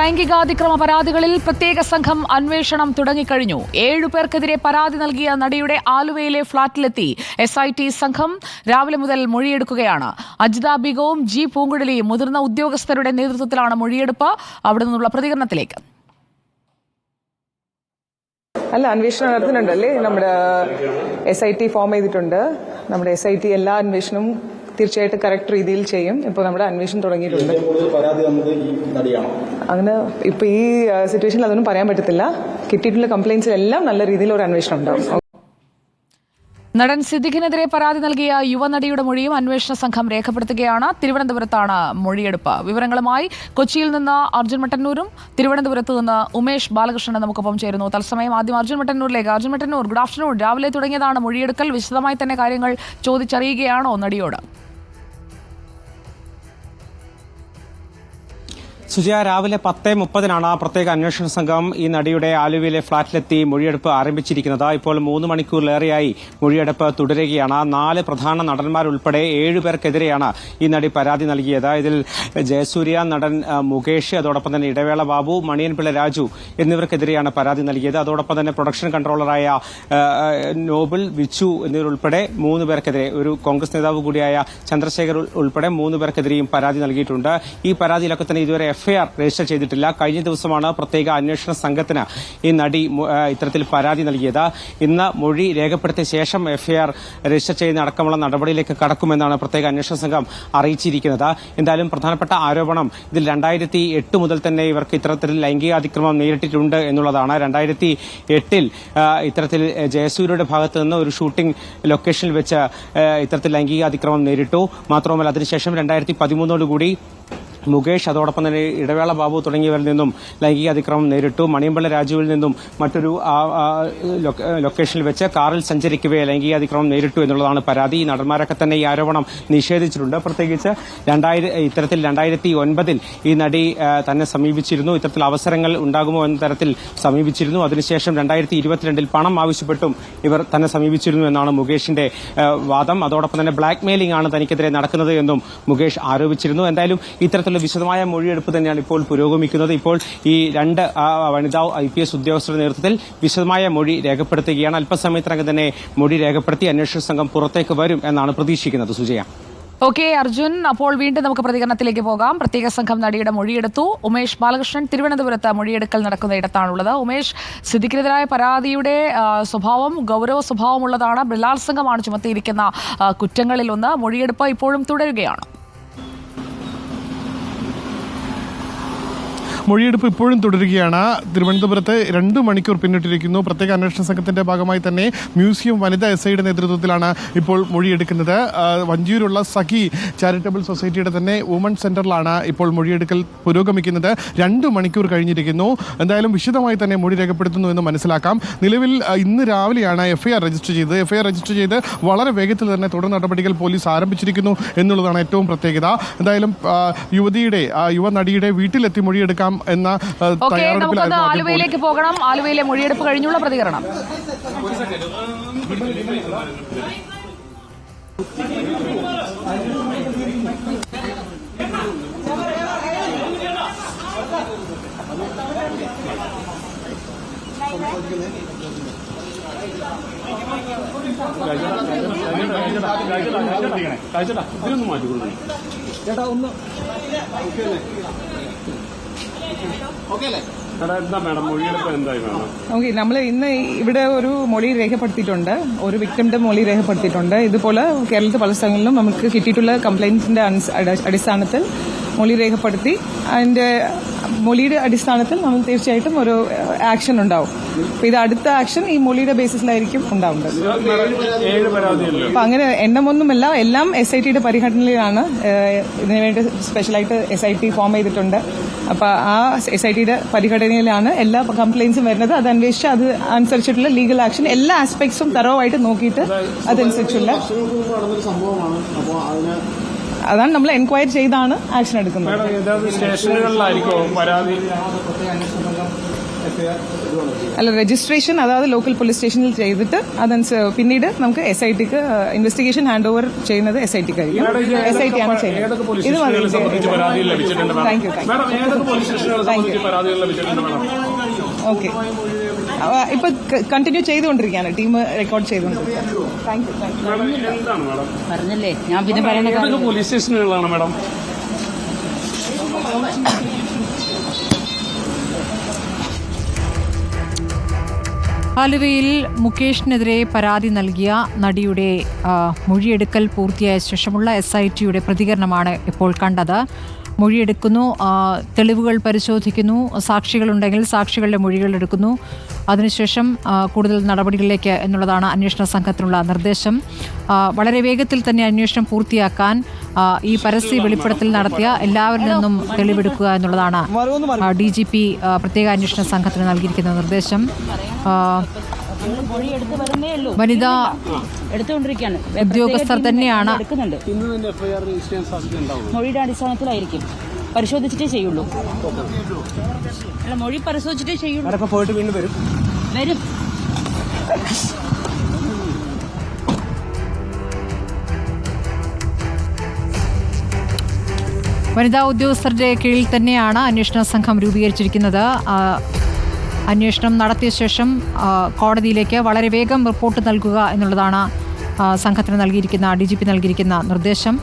ലൈംഗികാതിക്രമ പരാതികളിൽ പ്രത്യേക സംഘം അന്വേഷണം തുടങ്ങിക്കഴിഞ്ഞു. ഏഴുപേർക്കെതിരെ പരാതി നൽകിയ നടിയുടെ ആലുവയിലെ ഫ്ളാറ്റിലെത്തി എസ് ഐ ടി സംഘം രാവിലെ മുതൽ മൊഴിയെടുക്കുകയാണ്. അജിത ബിഗവും ജി പൂങ്കുഴലിയും മുതിർന്ന ഉദ്യോഗസ്ഥരുടെ നേതൃത്വത്തിലാണ് മൊഴിയെടുപ്പ്. അവിടെ നിന്നുള്ള പ്രതികരണത്തിലേക്ക്. അല്ല അന്വേഷണം നടത്തുന്നുണ്ടല്ലേ? നമ്മുടെ എസ് ഐ ടി ഫോം ചെയ്തിട്ടുണ്ട്. നമ്മുടെ എസ് ഐ ടി എല്ലാ അന്വേഷണവും തീർച്ചയായിട്ടും കറക്റ്റ് രീതിയിൽ ചെയ്യും. ഇപ്പോൾ നമ്മുടെ അന്വേഷണം തുടങ്ങിയിട്ടുണ്ട്. അങ്ങനെ ഇപ്പോൾ ഈ സിറ്റുവേഷനിൽ അതൊന്നും പറയാൻ പറ്റത്തില്ല. കിട്ടിയിട്ടുള്ള കംപ്ലയിൻസിൽ എല്ലാം നല്ല രീതിയിൽ ഒരു അന്വേഷണം ഉണ്ടാവും. നടൻ സിദ്ദിഖിനെതിരെ പരാതി നൽകിയ യുവനടിയുടെ മൊഴിയും അന്വേഷണ സംഘം രേഖപ്പെടുത്തുകയാണ്. തിരുവനന്തപുരത്താണ് മൊഴിയെടുപ്പ്. വിവരങ്ങളുമായി കൊച്ചിയിൽ നിന്ന് അർജുൻ മട്ടന്നൂരും തിരുവനന്തപുരത്ത് നിന്ന് ഉമേഷ് ബാലകൃഷ്ണനും നമുക്കൊപ്പം ചേരുന്നു. തത്സമയം ആദ്യം അർജുൻ മട്ടന്നൂരിലേക്ക്. അർജുൻ മട്ടന്നൂർ ഗുഡ് ആഫ്റ്റർനൂൺ രാവിലെ തുടങ്ങിയതാണ് മൊഴിയെടുക്കൽ. വിശദമായി തന്നെ കാര്യങ്ങൾ ചോദിച്ചറിയുകയാണോ നടിയോട്? സുജയ രാവിലെ പത്ത് മുപ്പതിനാണ് പ്രത്യേക അന്വേഷണ സംഘം ഈ നടിയുടെ ആലുവയിലെ ഫ്ളാറ്റിലെത്തി മൊഴിയെടുപ്പ് ആരംഭിച്ചിരിക്കുന്നത്. ഇപ്പോൾ മൂന്ന് മണിക്കൂറിലേറെയായി മൊഴിയെടുപ്പ് തുടരുകയാണ്. നാല് പ്രധാന നടന്മാരുൾപ്പെടെ ഏഴുപേർക്കെതിരെയാണ് ഈ നടി പരാതി നൽകിയത്. ഇതിൽ ജയസൂര്യ നടൻ മുകേഷ് അതോടൊപ്പം തന്നെ ഇടവേള ബാബു മണിയൻപിള്ള രാജു എന്നിവർക്കെതിരെയാണ് പരാതി നൽകിയത്. അതോടൊപ്പം തന്നെ പ്രൊഡക്ഷൻ കൺട്രോളറായ നോബിൾ വിച്ചു എന്നിവരുൾപ്പെടെ മൂന്ന് പേർക്കെതിരെ ഒരു കോൺഗ്രസ് നേതാവ് കൂടിയായ ചന്ദ്രശേഖർ ഉൾപ്പെടെ മൂന്ന് പേർക്കെതിരെയും പരാതി നൽകിയിട്ടുണ്ട്. ഈ പരാതിയിലൊക്കെ തന്നെ ഇതുവരെ എഫ്ഐആർ രജിസ്റ്റർ ചെയ്തിട്ടില്ല. കഴിഞ്ഞ ദിവസമാണ് പ്രത്യേക അന്വേഷണ സംഘത്തിന് ഈ നടി ഇത്തരത്തിൽ പരാതി നൽകിയത്. ഇന്ന് മൊഴി രേഖപ്പെടുത്തിയ ശേഷം എഫ്ഐആർ രജിസ്റ്റർ ചെയ്യുന്ന അടക്കമുള്ള നടപടിയിലേക്ക് കടക്കുമെന്നാണ് പ്രത്യേക അന്വേഷണ സംഘം അറിയിച്ചിരിക്കുന്നത്. എന്തായാലും പ്രധാനപ്പെട്ട ആരോപണം ഇതിൽ രണ്ടായിരത്തി എട്ട് മുതൽ തന്നെ ഇവർക്ക് ഇത്തരത്തിൽ ലൈംഗികാതിക്രമം നേരിട്ടിട്ടുണ്ട് എന്നുള്ളതാണ്. രണ്ടായിരത്തി എട്ടിൽ ഇത്തരത്തിൽ ജയസൂര്യയുടെ ഭാഗത്ത് നിന്ന് ഒരു ഷൂട്ടിംഗ് ലൊക്കേഷനിൽ വെച്ച് ഇത്തരത്തിൽ ലൈംഗികാതിക്രമം നേരിട്ടു. മാത്രമല്ല അതിനുശേഷം രണ്ടായിരത്തി പതിമൂന്നോടുകൂടി മുകേഷ് അതോടൊപ്പം തന്നെ ഇടവേള ബാബു തുടങ്ങിയവരിൽ നിന്നും ലൈംഗിക അതിക്രമം നേരിട്ടു. മണിയമ്പള രാജുവിൽ നിന്നും മറ്റൊരു ലൊക്കേഷനിൽ വെച്ച് കാറിൽ സഞ്ചരിക്കവേ ലൈംഗിക അതിക്രമം നേരിട്ടു എന്നുള്ളതാണ് പരാതി. ഈ നടന്മാരൊക്കെ തന്നെ ഈ ആരോപണം നിഷേധിച്ചിട്ടുണ്ട്. പ്രത്യേകിച്ച് രണ്ടായിരം ഇത്തരത്തിൽ രണ്ടായിരത്തി ഒൻപതിൽ ഈ നടി തന്നെ സമീപിച്ചിരുന്നു. ഇത്തരത്തിൽ അവസരങ്ങൾ ഉണ്ടാകുമോ എന്ന തരത്തിൽ സമീപിച്ചിരുന്നു. അതിനുശേഷം രണ്ടായിരത്തി ഇരുപത്തിരണ്ടിൽ പണം ആവശ്യപ്പെട്ടും ഇവർ തന്നെ സമീപിച്ചിരുന്നു എന്നാണ് മുകേഷിന്റെ വാദം. അതോടൊപ്പം തന്നെ ബ്ലാക്ക് മെയിലിംഗ് ആണ് തനിക്കെതിരെ നടക്കുന്നത് എന്നും മുകേഷ് ആരോപിച്ചിരുന്നു. എന്തായാലും ഇത്തരത്തിലുള്ള വിശദമായ മൊഴിയെടുപ്പ് തന്നെയാണ് ഇപ്പോൾ പുരോഗമിക്കുന്നത്. ഇപ്പോൾ ഈ രണ്ട് വനിതാ ഐ പി എസ് ഉദ്യോഗസ്ഥരുടെ നേതൃത്വത്തിൽ വിശദമായ മൊഴി രേഖപ്പെടുത്തുകയാണ്. അല്പസമയത്തിനകം തന്നെ മൊഴി രേഖപ്പെടുത്തി അന്വേഷണ സംഘം പുറത്തേക്ക് വരും എന്നാണ് പ്രതീക്ഷിക്കുന്നത്. സുജയ. ഓക്കെ അർജുൻ അപ്പോൾ വീണ്ടും നമുക്ക് പ്രതികരണത്തിലേക്ക് പോകാം. പ്രത്യേക സംഘം നടിയുടെ മൊഴിയെടുത്തു. ഉമേഷ് ബാലകൃഷ്ണൻ തിരുവനന്തപുരത്ത് മൊഴിയെടുക്കൽ നടക്കുന്ന ഇടത്താണുള്ളത്. ഉമേഷ് സ്ഥിതിക്കെതിരായ പരാതിയുടെ സ്വഭാവം ഗൗരവ സ്വഭാവമുള്ളതാണ്. ബലാത്സംഗമാണ് ചുമത്തിയിരിക്കുന്ന കുറ്റങ്ങളിലൊന്ന്. മൊഴിയെടുപ്പ് ഇപ്പോഴും തുടരുകയാണ്. മൊഴിയെടുപ്പ് ഇപ്പോഴും തുടരുകയാണ്. തിരുവനന്തപുരത്ത് രണ്ട് മണിക്കൂർ പിന്നിട്ടിരിക്കുന്നു. പ്രത്യേക അന്വേഷണ സംഘത്തിന്റെ ഭാഗമായി തന്നെ മ്യൂസിയം വനിതാ എസ് ഐയുടെ നേതൃത്വത്തിലാണ് ഇപ്പോൾ മൊഴിയെടുക്കുന്നത്. വഞ്ചിയൂരുള്ള സഖി ചാരിറ്റബിൾ സൊസൈറ്റിയുടെ തന്നെ വുമൺ സെന്ററിലാണ് ഇപ്പോൾ മൊഴിയെടുക്കൽ പുരോഗമിക്കുന്നത്. രണ്ട് മണിക്കൂർ കഴിഞ്ഞിരിക്കുന്നു. എന്തായാലും വിശദമായി തന്നെ മൊഴി രേഖപ്പെടുത്തുന്നു എന്ന് മനസ്സിലാക്കാം. നിലവിൽ ഇന്ന് രാവിലെയാണ് എഫ്ഐആർ രജിസ്റ്റർ ചെയ്തത്. എഫ്ഐആർ രജിസ്റ്റർ ചെയ്ത് വളരെ വേഗത്തിൽ തന്നെ തുടർ നടപടികൾ പോലീസ് ആരംഭിച്ചിരിക്കുന്നു എന്നുള്ളതാണ് ഏറ്റവും പ്രത്യേകത. എന്തായാലും യുവതിയുടെ യുവനടിയുടെ യുവ നടിയുടെ വീട്ടിലെത്തി മൊഴിയെടുക്കാം എന്ന തയ്യാറെടുപ്പിലാണ് ഓക്കെ നമുക്കൊന്ന് തയ്യാറെടുപ്പിലായിരുന്നു ആലുവയിലേക്ക് പോകണം. ആലുവയിലെ മൊഴിയെടുപ്പ് കഴിഞ്ഞുള്ള പ്രതികരണം. ചേട്ടാ ഒന്ന് ഓക്കെ നമ്മൾ ഇന്ന് ഇവിടെ ഒരു മൊഴി രേഖപ്പെടുത്തിയിട്ടുണ്ട്. ഒരു വിക്ടിമിന്റെ മൊഴി രേഖപ്പെടുത്തിയിട്ടുണ്ട്. ഇതുപോലെ കേരളത്തിൽ പല സ്ഥലങ്ങളിലും നമുക്ക് കിട്ടിയിട്ടുള്ള കംപ്ലൈന്റ്സിന്റെ അടിസ്ഥാനത്തിൽ മൊഴി രേഖപ്പെടുത്തി അതിന്റെ മൊഴിയുടെ അടിസ്ഥാനത്തിൽ നമ്മൾ തീർച്ചയായിട്ടും ഒരു ആക്ഷൻ ഉണ്ടാവും. അപ്പൊ ഇത് അടുത്ത ആക്ഷൻ ഈ മൊഴിയുടെ ബേസിസിലായിരിക്കും ഉണ്ടാവുന്നത്. അപ്പൊ അങ്ങനെ എണ്ണമൊന്നുമല്ല എല്ലാം എസ് ഐ ടിയുടെ പരിഗണനയിലാണ് ഏഹ് ഇതിനുവേണ്ടി സ്പെഷ്യലായിട്ട് എസ് ഐ ടി ഫോം ചെയ്തിട്ടുണ്ട്. അപ്പൊ ആ എസ് ഐ ടിയുടെ പരിഗണനയിലാണ് എല്ലാ കംപ്ലയിൻസും വരുന്നത്. അത് അന്വേഷിച്ച് അത് അനുസരിച്ചിട്ടുള്ള ലീഗൽ ആക്ഷൻ എല്ലാ ആസ്പെക്ട്സും തറവായിട്ട് നോക്കിയിട്ട് അതനുസരിച്ചുള്ള സംഭവമാണ്. അപ്പോൾ അതാണ് നമ്മൾ എൻക്വയറി ചെയ്താണ് ആക്ഷൻ എടുക്കുന്നത്. സ്റ്റേഷനുകളിലായിരിക്കോ പരാതി? അല്ല രജിസ്ട്രേഷൻ അതായത് ലോക്കൽ പോലീസ് സ്റ്റേഷനിൽ ചെയ്തിട്ട് അതനുസരിച്ച് പിന്നീട് നമുക്ക് എസ് ഐ ടിക്ക് ഇൻവെസ്റ്റിഗേഷൻ ഹാൻഡ് ഓവർ ചെയ്യുന്നത് എസ് ഐ ടിക്ക് ആയിരിക്കും. എസ് ഐ ടി ആണ് ചെയ്യുന്നത്. ഇത് thank you thank you okay ഇപ്പൊ കണ്ടിന്യൂ ചെയ്തുകൊണ്ടിരിക്കുകയാണ്. ടീം റെക്കോർഡ് പറഞ്ഞല്ലേ? ഞാൻ പിന്നെ പറയണ പോലീസ് സ്റ്റേഷനുകളാണ് മാഡം ആലുവയിൽ മുകേഷിനെതിരെ പരാതി നൽകിയ നടിയുടെ മൊഴിയെടുക്കൽ പൂർത്തിയായ ശേഷമുള്ള എസ് ഐ ടിയുടെ പ്രതികരണമാണ് ഇപ്പോൾ കണ്ടത്. മൊഴിയെടുക്കുന്നു തെളിവുകൾ പരിശോധിക്കുന്നു സാക്ഷികളുണ്ടെങ്കിൽ സാക്ഷികളുടെ മൊഴികൾ എടുക്കുന്നു. അതിനുശേഷം കൂടുതൽ നടപടികളിലേക്ക് എന്നുള്ളതാണ് അന്വേഷണ സംഘത്തിനുള്ള നിർദ്ദേശം. വളരെ വേഗത്തിൽ തന്നെ അന്വേഷണം പൂർത്തിയാക്കാൻ ഈ പരസ്യ വെളിപ്പെടുത്തൽ നടത്തിയ എല്ലാവരിൽ നിന്നും തെളിവെടുക്കുക എന്നുള്ളതാണ് ഡി ജി പി പ്രത്യേക അന്വേഷണ സംഘത്തിന് നൽകിയിരിക്കുന്ന നിർദ്ദേശം. വനിതാ എടുത്തുകൊണ്ടിരിക്കുകയാണ്. ഉദ്യോഗസ്ഥർ തന്നെയാണ്. എടുക്കുന്നുണ്ട്. തന്നെ എഫ്ഐആർ രജിസ്റ്റർ ചെയ്യാൻ സാധ്യതയുണ്ടാവും മൊഴിയുടെ അടിസ്ഥാനത്തിലായിരിക്കും. പരിശോധിച്ചിട്ടേ ചെയ്യുള്ളൂ. അല്ല മൊഴി പരിശോധിച്ചിട്ടേ ചെയ്യുള്ളൂ. പോയിട്ട് വീണ്ടും വരും. വരും. വനിതാ ഉദ്യോഗസ്ഥരുടെ കീഴിൽ തന്നെയാണ് അന്വേഷണ സംഘം രൂപീകരിച്ചിരിക്കുന്നത്. ആ, അന്വേഷണം നടത്തിയ ശേഷം കോടതിയിലേക്ക് വളരെ വേഗം റിപ്പോർട്ട് നൽകുക എന്നുള്ളതാണ് സംഘത്തിന് നൽകിയിരിക്കുന്ന ഡി ജി പി നൽകിയിരിക്കുന്ന നിർദ്ദേശം.